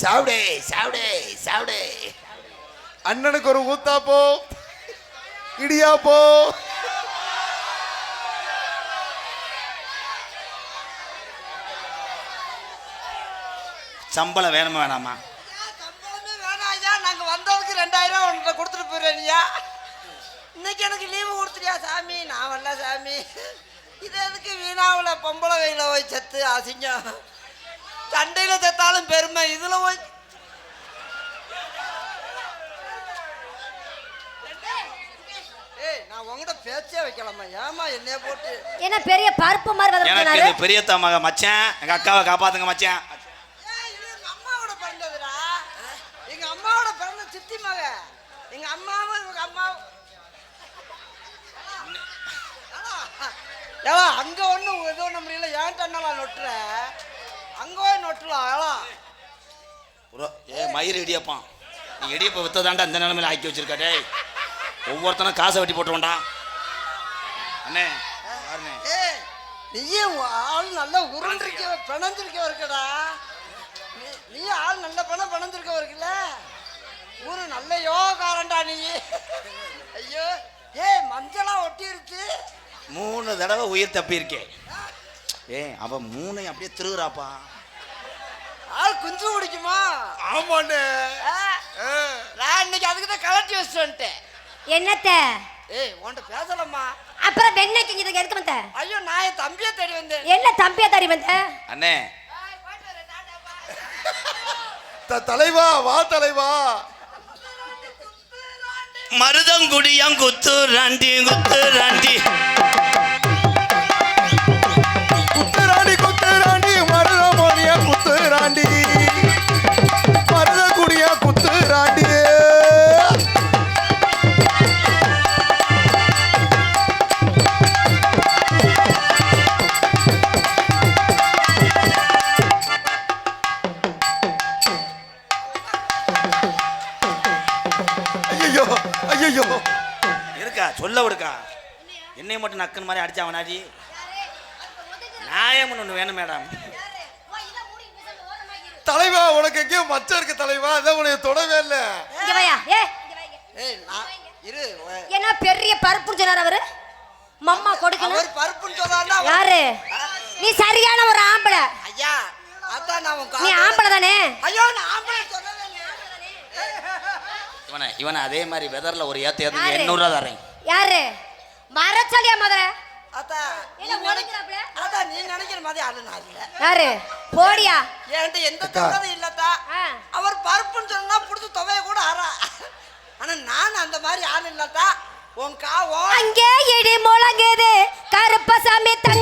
சாப்பிடே சாப்பிடே சாப்பிடே அண்ணனுக்கு ஒரு ஊத்தாப்போ இடியாப்போ சம்பளம் வேணுமா வேணாமா? சம்பளமே வேணாம் ஐயா. நாங்க வந்ததுக்கு ரெண்டாயிரம் உன்கிட்ட கொடுத்துட்டு போயிடுறேன் ஐயா. இன்னைக்கு எனக்கு லீவு கொடுத்துட்டியா சாமி? நான் வரல சாமி. இது எதுக்கு வீணாவில்? பொம்பளை வெயில போய் செத்து அசிங்கம். சண்டையில் செத்தாலும் பெருமை. இதில் போய் ஏய் நான் உங்ககிட்ட பேச்சே வைக்கலாமா ஏமா என்னைய போட்டு? என்ன பெரிய பருப்பு மாதிரி எனக்கு இது பெரிய மக மச்சான். எங்க அக்காவை காப்பாத்துங்க மச்சான். ஏய், இது எங்க அம்மாவோட பிறந்ததுடா. எங்க அம்மாவோட பிறந்த சித்தி மக. எங்க அம்மாவும் எங்க அம்மாவும். ஏலா அங்க ஒண்ணு முடியல. ஏன் தண்ணலாம் நொட்டுற? அங்க நொட்டலாம் ஏ மயிர் இடியப்பான் நீ இடியப்ப வித்ததாண்டா இந்த நிலைமையில ஆக்கி வச்சிருக்க டேய். ஒவ்வொருத்தனும் காசை வெட்டி போட்டுருவோம்டா. அண்ணே பாருண்ணே நீயே ஆள் நல்ல உருண்டிருக்க பிணந்திருக்க இருக்கடா. நீ ஆள் நல்ல பணம் பிணந்திருக்க இருக்குல்ல ஊரு நல்ல யோகாரன்டா நீ. ஐயோ ஏய் மஞ்சளா ஒட்டிருச்சு. மூணு தடவை உயிர் தப்பி இருக்கேன் ஏ அவன் மூணையும் அப்படியே திருகுறாப்பா. ஆள் குஞ்சு குடிக்குமா? ஆமாண்ணே. நான் இன்னைக்கு அதுக்கு தான் கலட்டி வச்சுட்டு வந்துட்டேன். என்னத்த? ஏய் உன்கிட்ட பேசலாமா அப்புறம் வெண்ணெய்க்கு இதுக்கு எதுக்கு வந்த? ஐயோ நான் என் தம்பியை தேடி வந்தேன். என்ன தம்பியா தடி வந்த? அண்ணே. த- தலைவா வா தலைவா. மருதங்குடியம் குத்து ராண்டி குத்து ராண்டி. அவனாடி நியாயம்னு ஒன்று வேணும் மேடம். தலைவா உனக்கு எங்கேயோ மச்சம் இருக்கு தலைவா. அதான் உனக்கு தொடவே இல்லை. இங்க வாயா. ஏ. ஏய் நான் இரு என்ன பெரிய பருப்புன்னு சொன்னார் அவரு? மம்மா கொடுக்கணும். அவர் பருப்புன்னு அவர்- யாரு? நீ சரியான ஒரு ஆம்பளை. ஐயா அதான் நான் நீ ஆம்பளை தானே? ஐயோ நான் ஆம்பளை சொல்லவே. இவனை இவனை அதே மாதிரி வெதர்ல ஒரு ஏத்த ஏத்து யாரு? எண்ணூறுரூவா தரேன் யாரு? மரச்சொல்லியா முதல்ல அதான் நீ நினைக்கிற மாதிரி ஆளு நான் இல்ல. யாரு போடியா என்கிட்ட எந்த. தகவலும் இல்லத்தா. ஆ. அவர் பருப்புன்னு சொன்னா புடிச்சு துவைய கூட ஆறா. ஆனா நான் அந்த மாதிரி ஆள் இல்லத்தா. உன் கா- உன் அங்கே இடி முழங்குது கருப்பசாமி தங்க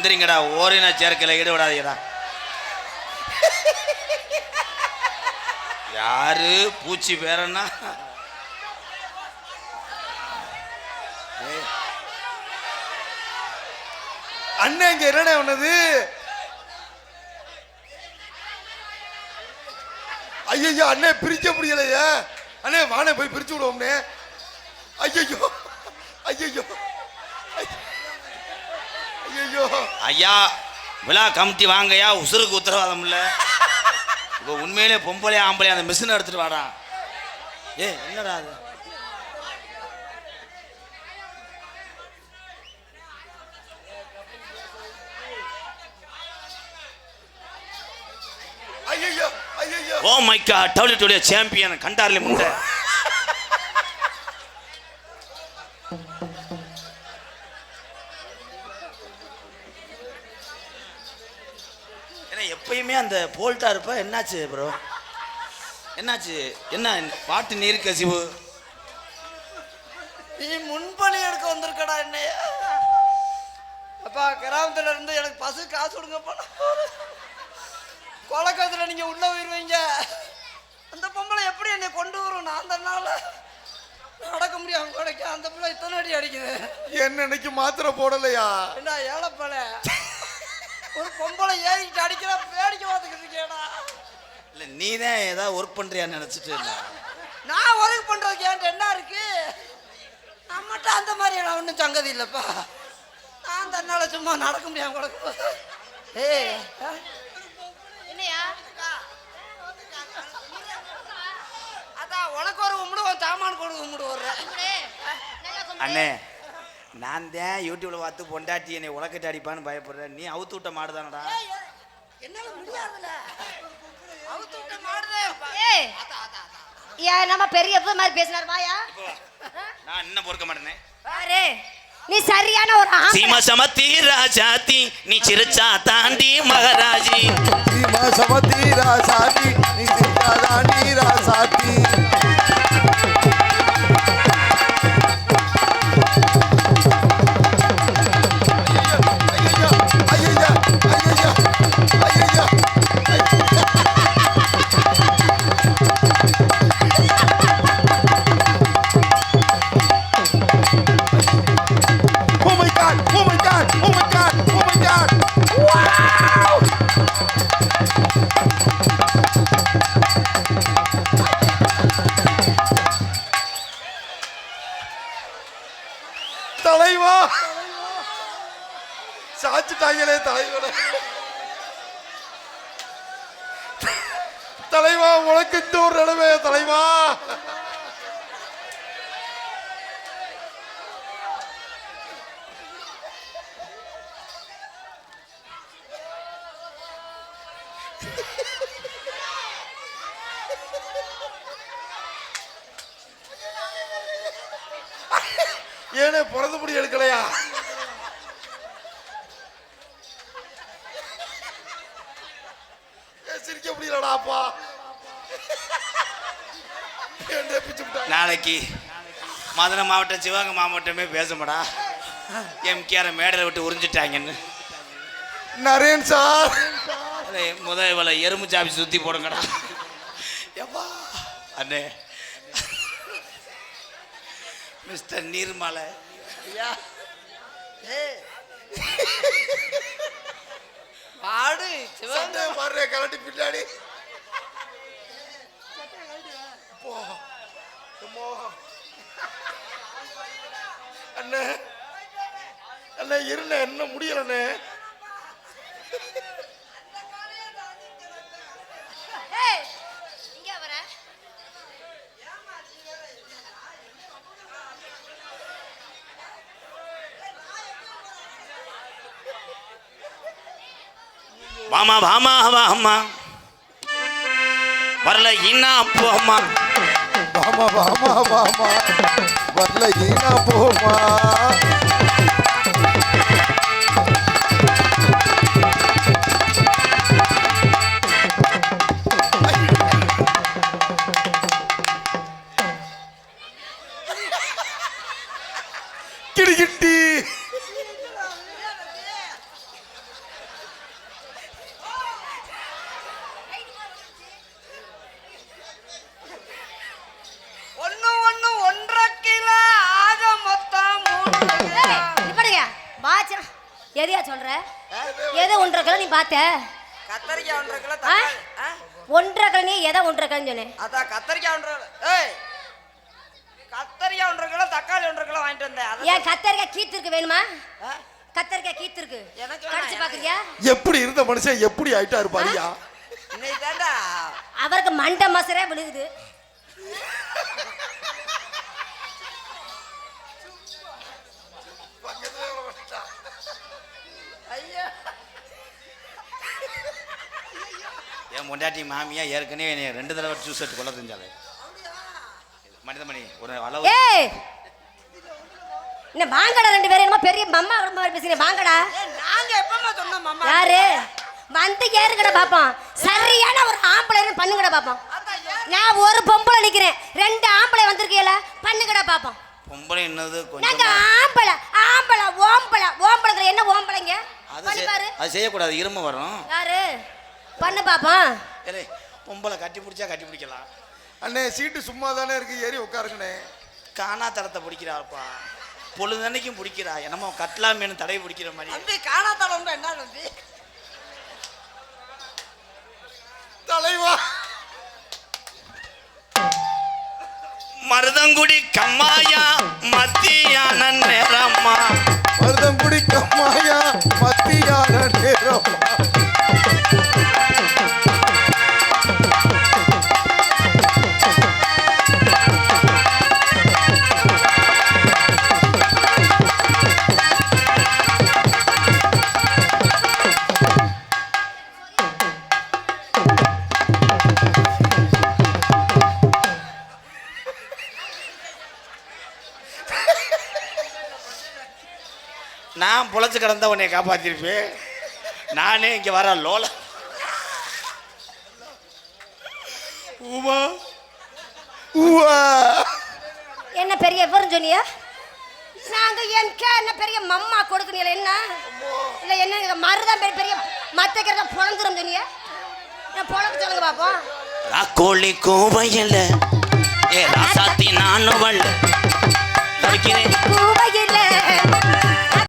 எந்திரிங்கடா ஓரின சேர்க்கையில் ஈடுபடாதீங்கடா. யாரு? பூச்சி பேரன்னா? அண்ணன் இங்க என்னடா ஒண்ணது ஐயோ அண்ணே பிரிக்க முடியலையே. அண்ணே வானே போய் பிரிச்சு விடுவோம்னே. ஐயோ ஐயோ ஐயோ ஐயா விழா கமிட்டி வாங்கய்யா உசுருக்கு உத்தரவாதம் இல்லை. இப்போ உண்மையிலே பொம்பளை ஆம்பளை அந்த மிஷினை எடுத்துட்டு வாடா. ஏ என்னடா அது? Oh my god W champion கண்டார்லி முண்டை எப்பயுமே அந்த போல்ட்டா இருப்ப. என்னாச்சு ப்ரோ என்னாச்சு? என்ன பாட்டு நீர் கசிவு நீ முன்பணி எடுக்க வந்திருக்கடா என்னைய. அப்பா கிராமத்துல இருந்து எனக்கு பசு காசு கொடுங்கப்பா. கொலக்கத்துல நீங்க உள்ள போயிருவீங்க. அந்த பொம்பளை எப்படி என்னை கொண்டு வரும்? நான் அந்த நாள் நடக்க முடியாம. கிடைக்க. அந்த பிள்ளை இத்தனை அடி அடிக்குது. என்ன இன்னைக்கு மாத்திரை போடலையா? என்ன ஏழப்பல ஒரு பொம்பளை ஏறிட்டு அடிக்கிறா வேடிக்கை பார்த்துக்கிட்டு இருக்கேடா. இல்ல நீ தான் ஏதாவது ஒர்க் பண்றியான்னு நினைச்சிட்டு நான் ஒர்க் பண்றதுக்கு ஏன்ட்டு என்ன இருக்கு? நம்மகிட்ட அந்த மாதிரி நான் ஒன்றும் சங்கதி இல்லைப்பா. நான் தன்னால சும்மா நடக்க முடியாம கிடக்கு ஏய்? என்னையா? அதான் உனக்கு ஒரு உம்முடு உன் ஒரு வர்றேன். அண்ணே நான் தான் யூடியூப்ல பார்த்து பொண்டாட்டி என்னை உலக்கட்டு அடிப்பான்னு பயப்படுறேன். நீ அவுத்து விட்ட மாடுதானடா என்னால முடியாதுல்ல. அவுத்து விட்ட மாடுதே. ஏய் ஏன் நம்ம பெரிய மாதிரி பேசினார் வாயா. நான் என்ன பொறுக்க மாட்டேனே. பாரு நீ சரியான ஒரு ஆம்பளை. சீமா சமத்தி ராஜாத்தி நீ சிரிச்சா தாண்டி மகராஜி. சீமா நீ தலைவா? சாச்சிட்டாங்களே தலைவன. தலைவா உனக்கு இந்த ஒரு நிலைமை தலைவா. ஏனே பிறந்த முடி எடுக்கலையா? சிரிக்க முடியலடா அப்பா? நாளைக்கு மதுரை மாவட்டம் சிவகங்கை மாவட்டமே பேசுமடா. எம்கேஆர் மேடலை விட்டு உறிஞ்சிட்டாங்கன்னு. நரேன் சார். அதே முத இவளை எறும்பு சாப்பி சுத்தி போடுங்கடா. எப்பா அண்ணே மிஸ்டர் நீர்மலை. ஐயா. மாடு சிவன். சட்டை மாறுற கலட்டி பின்னாடி. அம்மா. அண்ணே. அண்ணே இருண்ணே என்ன முடியலண்ணே. வாமா வாமா வாமா வரல இன்னா போமா வாமா வாமா வாமா. வரல ஈனா போமா எதையா சொல்ற? எதை ஒன்றரை கிலோ நீ பார்த்த? கத்தரிக்காய் ஒன்றரை கிலோ? ஒன்றரை கிலோ நீ எதை ஒன்றரை கிலோன்னு சொன்னேன் அதான் கத்தரிக்காய் ஒன்றரை ஏய் கத்தரிக்காய் ஒன்றரை கிலோ தக்காளி ஒன்றரை கிலோ வாங்கிட்டு வந்தேன். ஏன் கத்தரிக்காய் கீத்திருக்கு வேணுமா? கத்தரிக்காய் கீத்திருக்கு. கடிச்சு. பாக்குறியா எப்படி இருந்த மனுஷன் எப்படி ஆயிட்டாரு பாரியா? இன்னைக்கு தாண்டா அவருக்கு மண்டை மசரே விழுகுது. என் பொண்டாட்டி மாமியா ஏற்கனவே என்னை ரெண்டு தடவை ஜூஸ் எடுத்து கொள்ள தெரிஞ்சாலே மனிதமணி ஒரு அளவு ஏய்! என்ன வாங்கடா ரெண்டு பேரும்? என்னமோ பெரிய மம்மா மாதிரி பேசுறீங்க. வாங்கடா. ஏய், நாங்க எப்பமா சொன்னோம் மாமா யாரு? வந்து ஏறுங்கடா பாப்போம். சரியான ஒரு ஆம்பளை பண்ணுங்கடா பாப்போம். நான் ஒரு பொம்பளை நிக்கிறேன். ரெண்டு ஆம்பளை வந்திருக்கீல பண்ணுங்கடா பாப்போம். பொம்பளை என்னது? நாங்க ஆம்பளை ஆம்பளை ஓம்பளை. ஓம்பளைங்கிற என்ன ஓம்பளைங்க? அது செய்யக்கூடாது. இரும வரும். யாரு? பண்ணு பாப்போம் ஏலே பொம்பளை கட்டி பிடிச்சா கட்டி பிடிக்கலாம். அண்ணே சீட்டு சும்மா தானே இருக்கு ஏறி உட்காருங்கண்ணே. காணா தரத்தை பிடிக்கிறாப்பா பொழுதன்னைக்கும் பிடிக்கிறா. என்னமோ கட்லாமேனு தடவை பிடிக்கிற மாதிரி. தம்பி காணாதளம்னா என்ன தம்பி? தலைவா. மருதங்குடி கம்மாயா மத்தியான நேரம்மா. மருதம் பிடிக்க மாயா மத்தியான நேரம் கிடந்த உன்னை காப்பாத்திருப்பேன் நானே இங்க வர லோல. உமா என்ன பெரிய விவரம் சொன்னியா? நாங்க என்க என்ன பெரிய மம்மா கொடுக்கணும் என்ன? இல்ல என்ன மருதான் பெரிய பெரிய மத்த கிரக புழந்துரும் சொன்னியா? நான் புழக்க சொல்லுங்க பாப்போம். ராக்கோழி கோவையில் ஏ ராசாத்தி நானும் வல்ல.